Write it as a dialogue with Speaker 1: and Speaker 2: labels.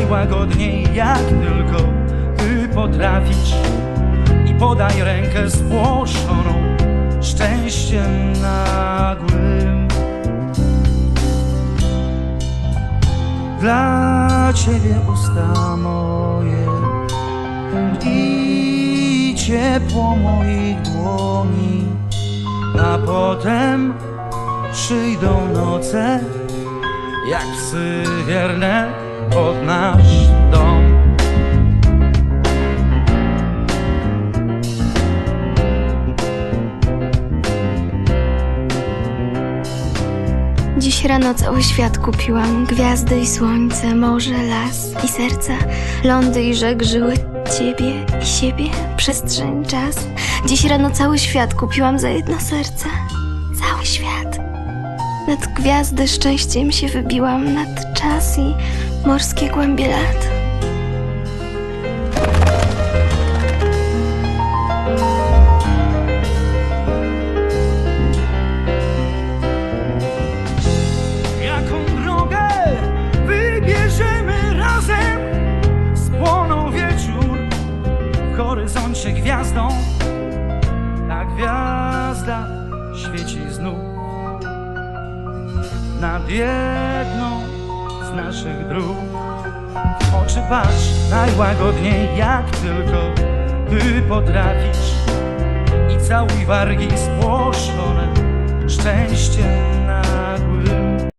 Speaker 1: najłagodniej jak tylko ty potrafisz i podaj rękę spłoszoną szczęściem nagłym. Dla ciebie usta moje i ciepło moich dłoni, a potem przyjdą noce, jak psy wierne pod nasz dom.
Speaker 2: Dziś rano cały świat kupiłam. Gwiazdy i słońce, morze, las i serca. Lądy i rzek żyły ciebie i siebie Przestrzeń, czas. Dziś rano cały świat kupiłam za jedno serce. Cały świat. Nad gwiazdy szczęściem się wybiłam Nad czas i morskie głębie
Speaker 1: Jaką drogę wybierzemy razem? Spłonął wieczór w horyzoncie gwiazdą. Ta gwiazda świeci znów Nad jedną naszych dróg. W oczy patrz najłagodniej jak tylko Ty potrafisz. I całuj wargi spłoszone szczęściem